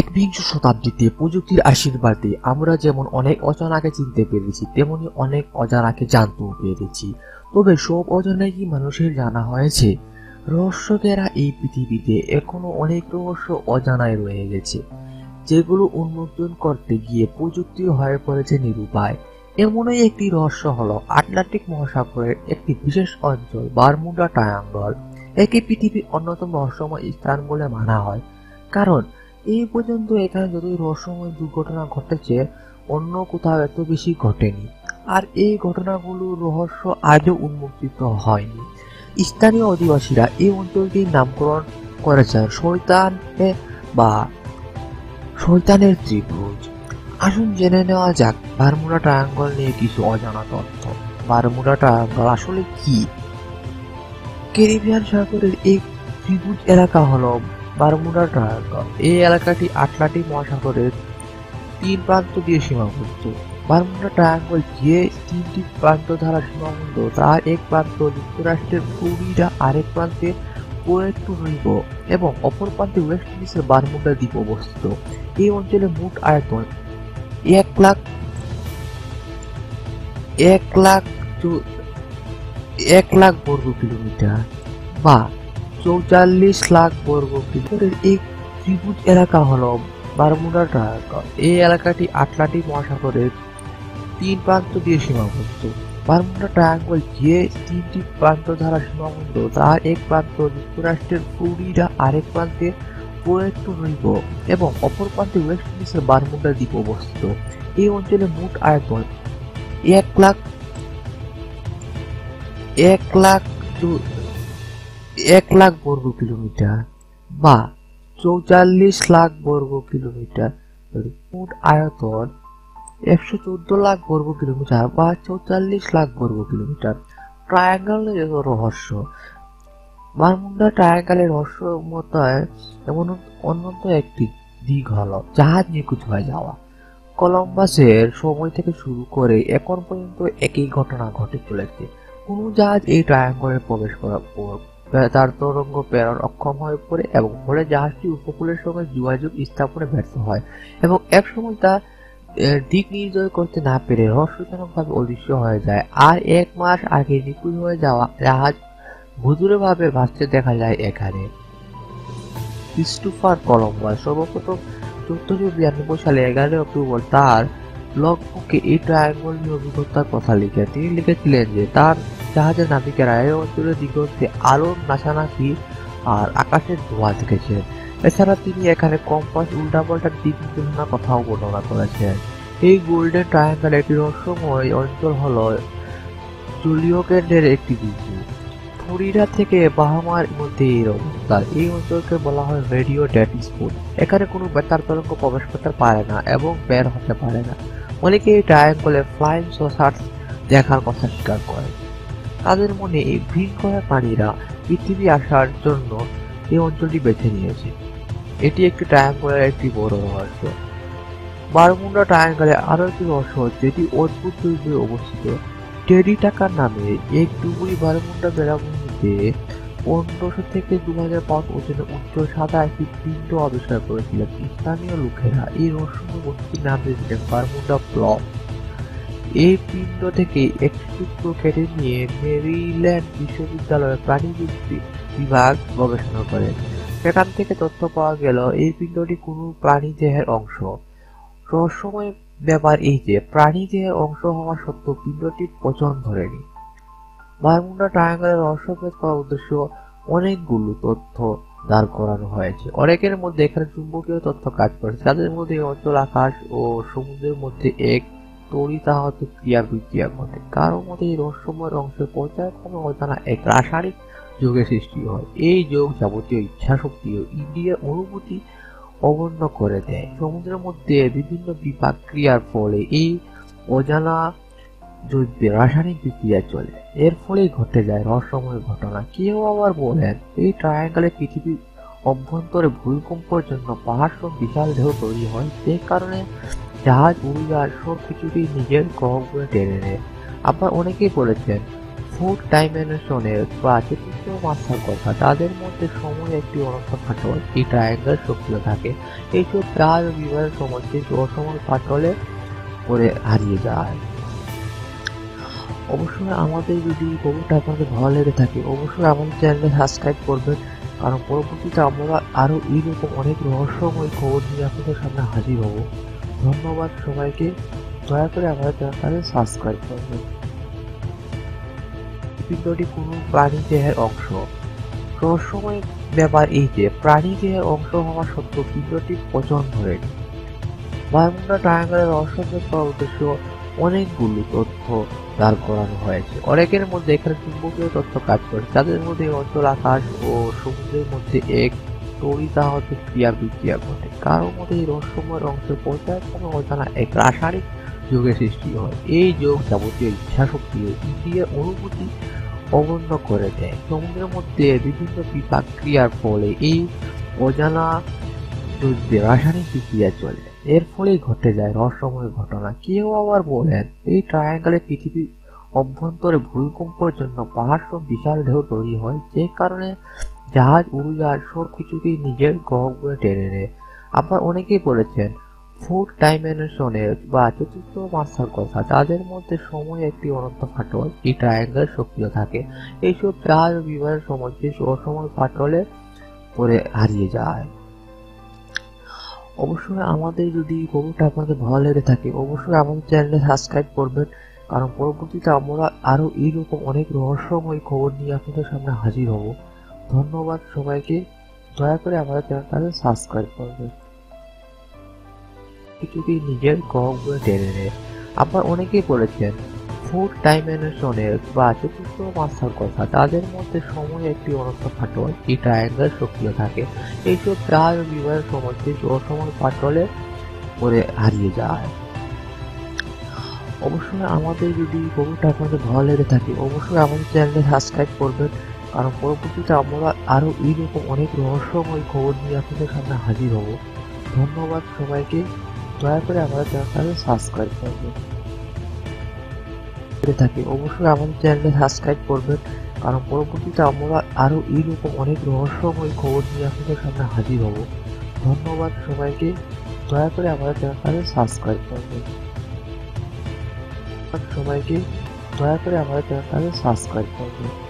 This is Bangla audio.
একবিংশ শতাব্দীতে প্রযুক্তির আশীর্বাদে আমরা যেমন অনেক অজানাকে চিনতে পেরেছি, তেমনি অনেক অজানাকে জানতেও পেরেছি। তবে সব অজানাই কি মানুষের জানা হয়েছে? রহস্যকেরা এই পৃথিবীতে এখনও অনেক রহস্য অজানায় রয়ে গেছে, যেগুলো উন্মোচন করতে গিয়ে প্রযুক্তির হয়ে পড়েছে নিরুপায়। এমনই একটি রহস্য হলো আটলান্টিক মহাসাগরের একটি বিশেষ অঞ্চল, বারমুডা ট্রায়াঙ্গল। একে পৃথিবীর অন্যতম রহস্যময় স্থান বলে মানা হয়, কারণ এই পর্যন্ত এখানে যতই রহস্যময় দুর্ঘটনা ঘটেছে, অন্য কোথাও এত বেশি ঘটেনি। আর এই ঘটনাগুলোর রহস্য আজও উন্মোচিত হয়নি। স্থানীয় অধিবাসীরা এই অঞ্চলটির নামকরণ করেছেন শৈতান বা শৈতানের ত্রিভুজ। আসুন জেনে নেওয়া যাক, বারমুডা ট্রায়াঙ্গল নিয়ে কিছু অজানা তথ্য। বারমুডা ট্রায়াঙ্গল আসলে কি? ক্যারিবিয়ান সাগরের এই ত্রিভুজ এলাকা হলো বারমুডা ট্রায়াঙ্গল এই এলাকাটি আটলান্টিক মহাসাগরের তিন প্রান্ত দিয়ে সীমাবদ্ধ। বারমুডা ট্রায়াঙ্গল যে তিনটি প্রান্ত দ্বারা সীমাবদ্ধ, তার এক প্রান্ত যুক্তরাষ্ট্রের ফ্লোরিডা, আরেক প্রান্তে পুয়ের্তো রিকো এবং অপর প্রান্তে ওয়েস্ট ইন্ডিজের বারমুডা দ্বীপ অবস্থিত। এই অঞ্চলে মোট আয়তন এক লাখ এক লাখ এক লাখ বর্গ কিলোমিটার বা চৌচল্লিশ লাখ বর্গ কিলোমিটারের এই ত্রিভুজ এলাকা হল বারমুডা ট্রায়াঙ্গল এই এলাকাটি আটলান্টিক মহাসাগরের তিন প্রান্ত দিয়ে সীমাবদ্ধ। বারমুডা ট্রায়াঙ্গল যে তিনটি প্রান্ত দ্বারা সীমাবদ্ধ তার এক প্রান্ত যুক্তরাষ্ট্রের ফ্লোরিডা, আরেক প্রান্তে পুয়ের্তো রিকো এবং অপর প্রান্তে ওয়েস্ট ইন্ডিজের বারমুডা দ্বীপ অবস্থিত। এই অঞ্চলে মোট আয়তন এক লাখ এক লাখ এক লাখ বর্গ কিলোমিটার বা চৌচল্লিশ লাখ বর্গ কিলোমিটার মোট আয়তন একশো চোদ্দ লাখ বর্গ কিলোমিটার বা চৌচল্লিশ লাখ বর্গ কিলোমিটার। ট্রায়াঙ্গলের রহস্য। বারমুন্ডা ট্রায়াঙ্গলের রহস্য মতায় এমন অন্যত একটি দিক হলো, জাহাজ নিখোঁজ হয়ে যাওয়া। কলম্বাসের সময় থেকে শুরু করে এখন পর্যন্ত একই ঘটনা ঘটে চলেছে। কোনো জাহাজ এই ট্রায়াঙ্গলে প্রবেশ করার পর তার তরঙ্গ প্রেরণ অক্ষম হয়ে পড়ে এবং ফলে জাহাজটি উপকূলের সঙ্গে যোগাযোগ স্থাপনে ব্যর্থ হয় এবং এক সময় তা দিক নির্ণয় করতে না পেরে রহস্যজনকভাবে অদৃশ্য হয়ে যায়। আর এক মাস আগে নিখোঁজ হয়ে যাওয়া জাহাজ ভুতুরেভাবে ভাসতে দেখা যায় এখানে। ক্রিস্টোফার কলম্বাস সর্বপ্রথম চোদ্দশো বিরানব্বই সালে এগারোই অক্টোবর তার ব্লগ বুকে এই ট্রায়াঙ্গল নিয়ে অভিজ্ঞতার কথা লিখে, তিনি লিখেছিলেন যে, তার জাহাজের নাবিকেরা এই অঞ্চলের দিগন্তে আলোর নাচানাচি আর আকাশের ধোঁয়া দেখেছেন। এছাড়া তিনি এখানে কম্পাস উল্টাপাল্টার দিক নির্দেশনার কথাও বর্ণনা করেছেন। এই গোল্ডেন ট্রায়াঙ্গল একটি রহস্যময় অঞ্চল হল জলীয় কেন্দ্রের একটি বিন্দু। ফ্লোরিডা থেকে বাহামার মধ্যে এর অবস্থান এই অঞ্চলকে বলা হয় রেডিও ডেড স্পট। এখানে কোনো বেতার তরঙ্গ প্রবেশ করতে পারে না এবং বের হতে পারে না। অনেকে ট্রায়াঙ্গলে ফ্লাইং সোসার্স দেখার কথা স্বীকার করে। তাদের মনে এই ভিনকরা প্রাণীরা পৃথিবী আসার জন্য এই অঞ্চলটি বেছে নিয়েছে। এটি একটি ট্রায়াঙ্গলের একটি বড় রহস্য। বারমুন্ডা ট্রায়াঙ্গলে আরও একটি রহস্য, যেটি অদ্ভুত অবস্থিত। টেডি টাকার নামে এক ডুবুরি বারমুন্ডা বেড়াভূমিতে পনেরোশো থেকে দু হাজার পাউন্ড ওজনের উচ্চ সাদা একটি পিণ্ড আবিষ্কার করেছিলেন স্থানীয় লোকেরা। এই রহস্যময় বস্তুর নাম দিয়েছিলেন বারমুন্ডা ব্লক। এই পিণ্ড থেকে একটি টুকরো কেটে নিয়ে মেরিল্যান্ড বিশ্ববিদ্যালয়ের প্রাণীবিদ্যা বিভাগ গবেষণা করে। সেখান থেকে তথ্য পাওয়া গেল, এই পিণ্ডটি কোনো প্রাণী দেহের অংশ। রহস্যময় ব্যাপার এই যে, প্রাণী দেহের অংশ হওয়া সত্ত্বেও পিণ্ডটি পচন ধরেনি বারমুন্ডা ট্রায়াঙ্গলের রহস্যভেদ করার উদ্দেশ্য অনেকগুলো তথ্য দাঁড় করানো হয়েছে। অনেকের মধ্যে এখানে চুম্বকীয় তথ্য কাজ করেছে। তাদের মধ্যে অঞ্চল, আকাশ ও সমুদ্রের মধ্যে এক তড়িতাহত ক্রিয়া বিক্রিয়া ঘটে। কারও মধ্যে এই রহস্যময় অংশের পর্যায়ক্রমে অজানা এক রাসায়নিক যোগের সৃষ্টি হয়। এই যোগ যাবতীয় ইচ্ছা শক্তি ও ইন্দ্রিয়ের অনুভূতি অবন্য করে দেয়। সমুদ্রের মধ্যে বিভিন্ন বিপাক ক্রিয়ার ফলে এই অজানা জৈবে রাসায়নিক বিক্রিয়া চলে, এর ফলেই ঘটে যায় রহস্যময় ঘটনা। কেউ আবার বলেন, এই ট্রায়াঙ্গলে পৃথিবীর অভ্যন্তরে ভূমিকম্পের জন্য পাহাড় সব বিশাল ঢেউ তৈরি হয়, যে কারণে জাহাজ উড়িয়ার সব কিছুকেই নিজের গ্রহ করে টেনে নেয়। আবার অনেকেই বলেছেন ফুড ডাইমেনশনের বা চতুর্থ মাত্রার কথা, তাদের মধ্যে সময় একটি অনন্ত ফাটল এই ট্রায়াঙ্গেল সক্রিয় থাকে। এইসব চার বিবাহের সময় কিন্তু অসময় ফাটলে করে হারিয়ে যায়। অবশ্যই আমাদের যদি খবরটা আপনাদের ভালো লেগে থাকে, অবশ্যই আমাদের চ্যানেলে সাবস্ক্রাইব করবেন। কারণ পরবর্তীতে আমরা আরও এইরকম অনেক রহস্যময় খবর নিয়ে আপনাদের সামনে হাজির হব। ধন্যবাদ সবাইকে। দয়া করে আমাদের চ্যানেলটাকে সাবস্ক্রাইব করবেন। পিণ্ডটি কোনো প্রাণী দেহের অংশ। রহস্যময় ব্যাপার এই যে, প্রাণী দেহের অংশ হওয়া সত্ত্বেও পিণ্ডটি পচন ধরেনি বায়ুমন্ডল ট্রায়াঙ্গলের রহস্য উদ্দেশ্য অনেকগুলো তথ্য দাঁড় করানো হয়েছে। অনেকের মধ্যে এখানে চুম্বকীয় তথ্য কাজ করে। তাদের মধ্যে অঞ্চল, আকাশ ও সমুদ্রের মধ্যে এক তরিতা হতে ক্রিয়া বিক্রিয়া ঘটে। কারোর মধ্যে এই রহস্যময় অংশের পর্যায়ক্রমে অজানা এক রাসায়নিক যোগের সৃষ্টি হয়। এই যোগ যাবতীয় ইচ্ছা শক্তি ও ইন্দ্রিয়ের অনুভূতি অবন্য করে দেয়। সমুদ্রের মধ্যে বিভিন্ন বিপাক ক্রিয়ার ফলে এই অজানা রাসায়নিক বিক্রিয়া চলে। এর ফলেই ঘটে যায় রহস্যময় ঘটনা। কেউ আবার বলেন, এই ট্রায়াঙ্গলে পৃথিবীর অভ্যন্তরে ভূমিকম্পের জন্য পাহাড় সব বিশাল ঢেউ তৈরি হয়, যে কারণে জাহাজ উড়োজাহাজ সব কিছুকেই নিজের গ্রহগুলো টেনে নেয়। আবার অনেকেই বলেছেন ফুড ডাইমেনশনের বা চতুর্থ মাত্রার কথা, তাদের মধ্যে সময় একটি অনন্ত ফাটল, এই ট্রায়াঙ্গেল সক্রিয় থাকে। এইসব চার বিবাহের সময় যে অসময় ফাটলে পরে হারিয়ে যায়। অবশ্যই আমাদের যদি খবরটা আপনাদের ভালো লেগে থাকে, অবশ্যই আমাদের চ্যানেলে সাবস্ক্রাইব করবেন। কারণ পরবর্তীতে আমরা আরও এইরকম অনেক রহস্যময় খবর নিয়ে আপনাদের সামনে হাজির হব। ধন্যবাদ সবাইকে। দয়া করে আমাদের চ্যানেলটাকে সাবস্ক্রাইব করবেন। কিছুকেই নিজের গ্রহগুলো টেনে নেয় আবার অনেকেই বলেছেন ফুড ডাইমেনশনের বা চতুর্থ মাত্রার কথা, তাদের মধ্যে সময় একটি অনন্ত ফাটল এই ট্রায়াঙ্গেল সক্রিয় থাকে। এইসব চার বিবাহের সময় অসময় ফাটলে পরে হারিয়ে যায়। অবশ্যই আমাদের যদি খবরটা আপনাদের ভালো লেগে থাকে, অবশ্যই আমাদের চ্যানেলে সাবস্ক্রাইব করবেন। কারণ পরবর্তীতে আমরা আরও এইরকম অনেক রহস্যময় খবর নিয়ে আপনাদের সামনে হাজির হব। ধন্যবাদ সবাইকে। দয়া করে আমাদের চ্যানেলটাকে সাবস্ক্রাইব করবেন। করে থাকি। অবশ্যই আমাদের চ্যানেলে সাবস্ক্রাইব করবেন। কারণ পরবর্তীতে আমরা আরও এইরকম অনেক রহস্যময় খবর নিয়ে আপনাদের সামনে হাজির হব। ধন্যবাদ সবাইকে। দয়া করে আমাদের চ্যানেলটাকে সাবস্ক্রাইব করবেন। সবাইকে। দয়া করে আমাদের চ্যানেলটাকে সাবস্ক্রাইব করবেন।